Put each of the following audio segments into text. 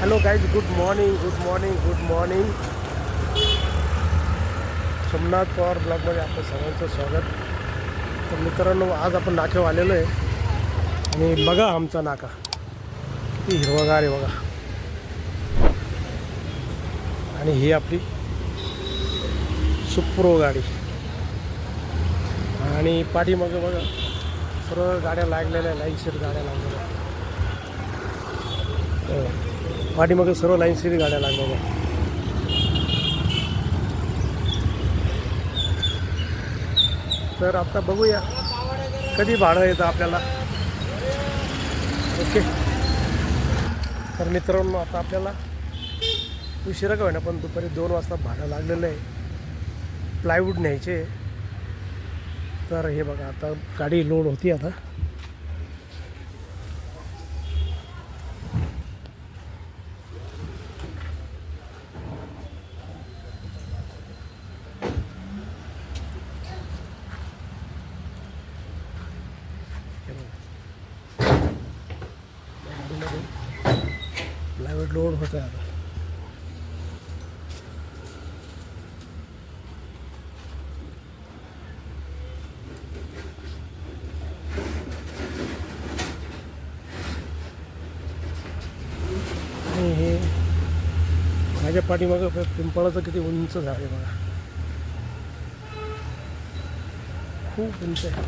Hello guys good morning good morning good morning Somnath Pawar ब्लॉगमध्ये आपलं सर्वांचं स्वागत. तर मित्रांनो आज आपण नाक्यावर आलेलो आहे. आणि बघा आमचा नाका. किती हिरवगार आहे बघा. आणि ही आपली सुप्रो गाडी. आणि पाठीमागं बघा सर्व गाड्या लागलेल्या आहे लाईनशीर गाड्या लागलेल्या हो. पाठीमागे सर्व लाईन लाईनशीर गाड्या लागलेल्या आहेत. तर आता बघूया कधी भाडं येतं आपल्याला. ओके. तर मित्रांनो आता आपल्याला उशिरा का होईना पण दुपारी दोन वाजता भाडं लागलेलं आहे. प्लायवूड न्यायचे. तर हे बघा आता गाडी लोड होती आता हे बघा. गाडीमध्ये प्लायवूड लोड होत आहे आता. आणि हे माझ्या पाठीमागं पिंपळाचं किती उंच झाड आहे बघा. खूप उंच आहे.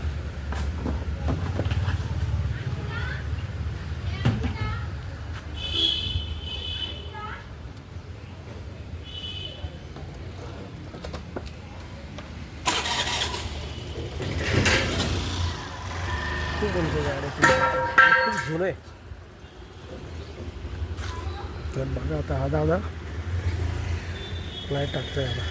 खूप झाड खूप जुनं आहे. तर बघा आता हा दादा लाइट टाकतोय आता.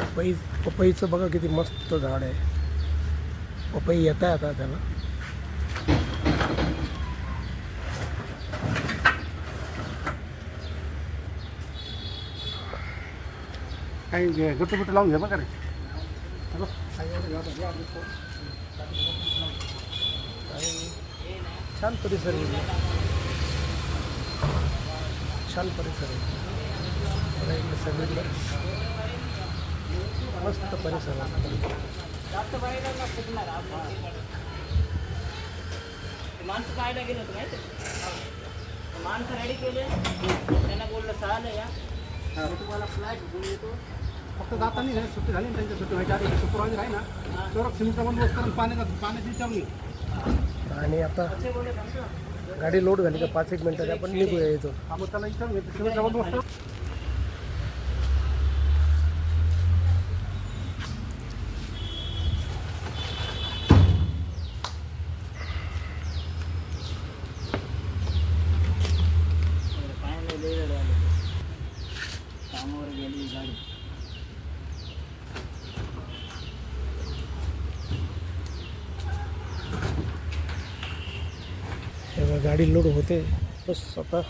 पपई पपईचं बघा किती मस्त झाड आहे. पपई येत आहे आता त्याला. काही गट्टू बिट्टू लावून घ्या बघा रे छान परिसर छान परिसर आहे सगळीकडे मस्त परिसर माणसं पाहायला गेलो होतो माहिती? माणसं रेडी केले. त्यांना बोललं चाल या तुम्हाला फ्लॅट घेऊन येतो. फक्त जाताना नाही सुट्टी झाली ना त्यांच्या सुट्टी व्हायच्या आधी सुपरवायझर आहे ना तर सिमेंटचा बंदोबस्त करून पाण्याचा पाण्याची घे आणि आता गाडी लोड झाली का? पाच एक मिनिटात आपण निघूया हा मग त्याला विचारून सिमेंटचा बंदोबस्त गाडी लोड होते बस आता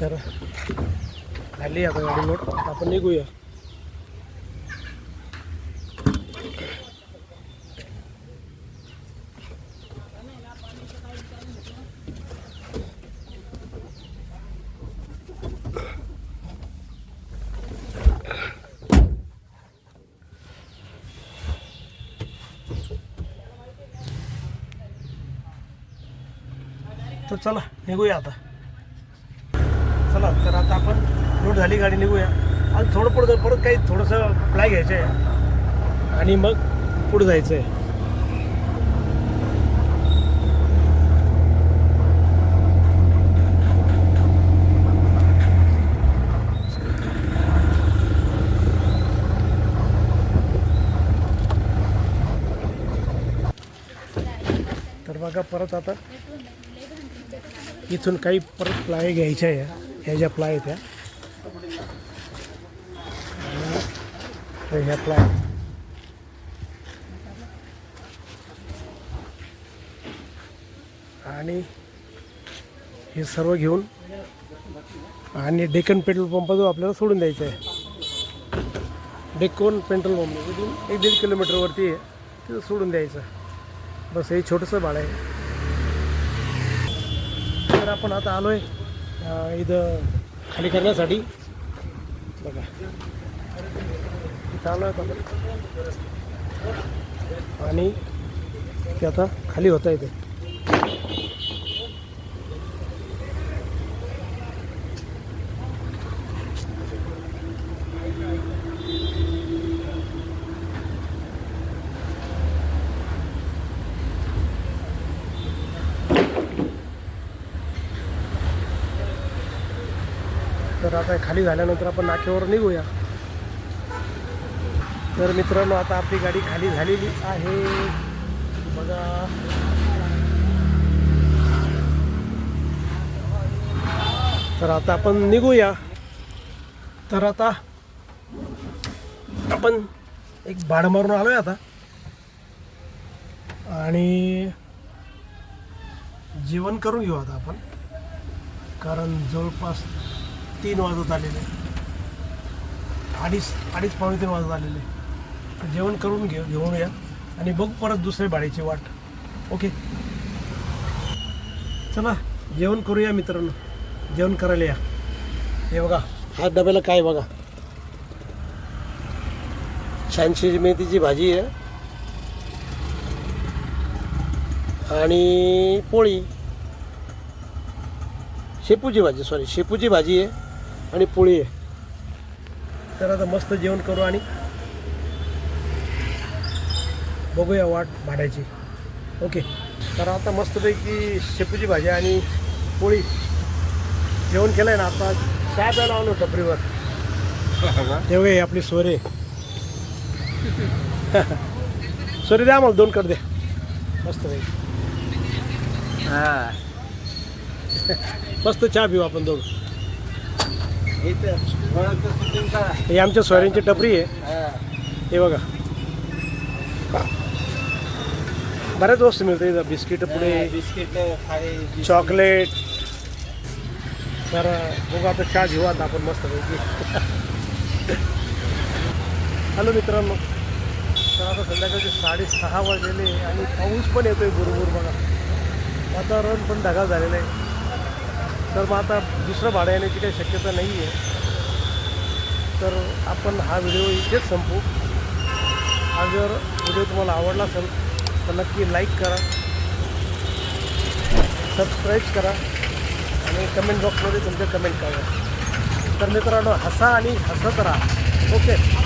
तर झाली आता गाडी लोड आपण निघूया तर चला निघूया आता. चला तर आता आपण लोट झाली गाडी निघूया. आणि थोडं पुढं परत काही थोडंसं प्लाय घ्यायचं आहे आणि मग पुढं जायचं आहे तर बघा परत आता इथून काही परत प्लाय घ्यायच्या या ह्या ज्या प्लाय त्या. ह्या प्लाय. आणि हे सर्व घेऊन आणि डेकन पेट्रोल पंपाजवळ आपल्याला सोडून द्यायचं आहे. डेकोन पेट्रोल पंप एक दीड किलोमीटरवरती आहे तिथं सोडून द्यायचं. बस हे छोटंसं भाडं आहे. आपण आता आलो आहे इथं खाली करण्यासाठी. बघा. इथं आलो आहे आणि ते आता खाली होता येते तर आता खाली झाल्यानंतर आपण नाक्यावर निघूया. तर मित्रांनो आता आपली गाडी खाली झालेली आहे. बघा. तर आता आपण निघूया. तर आता आपण एक भाडं मारून आलोय आता. आणि जेवण करून घेऊ आता आपण. कारण जवळपास तीन वाजत आलेले. अडीच अडीच पावणे तीन वाजत आलेले. जेवण करून घेऊ घेऊन या. आणि बघू परत दुसऱ्या भाडीची वाट. ओके. चला जेवण करूया मित्रांनो. जेवण करायला या. हे बघा हा डब्याला काय बघा. छानशी मेथीची भाजी आहे. आणि पोळी. शेपूची भाजी सॉरी शेपूची भाजी आहे. आणि पोळी आहे. तर आता मस्त जेवण करू आणि बघूया वाट भाड्याची. ओके. तर आता मस्तपैकी शेपूची भाजी आणि पोळी. जेवण केलं आहे ना आता चहा प्यायला आलो टपरीवर. तेव्हा हे आपली सोरे. सोरे द्या आम्हाला दोन कर द्या. मस्त पैकी मस्त चहा पिऊ आपण दोघं. हे आमच्या सोयऱ्यांची टपरी आहे. हे. बघा. बऱ्याच वस्तू मिळते इथं. बिस्किट पुढे बिस्किट चॉकलेट. तर बघू आता चहा घेऊ आता आपण मस्त पैकी हॅलो मित्रांनो. तर आता संध्याकाळचे साडेसहा वाजलेले आणि पाऊस पण येतोय बरोबर बघा. वातावरण पण ढगाळ झालेलं आहे. तर मग आता दुसरं भाडं येण्याची काही शक्यता नाही आहे. तर आपण हा व्हिडिओ इथेच संपू हा जर व्हिडिओ तुम्हाला आवडला असेल तर नक्की लाईक करा. सबस्क्राईब करा. आणि कमेंट बॉक्समध्ये तुमचे कमेंट करा. तर मित्रांनो हसा आणि हसत राहा. ओके?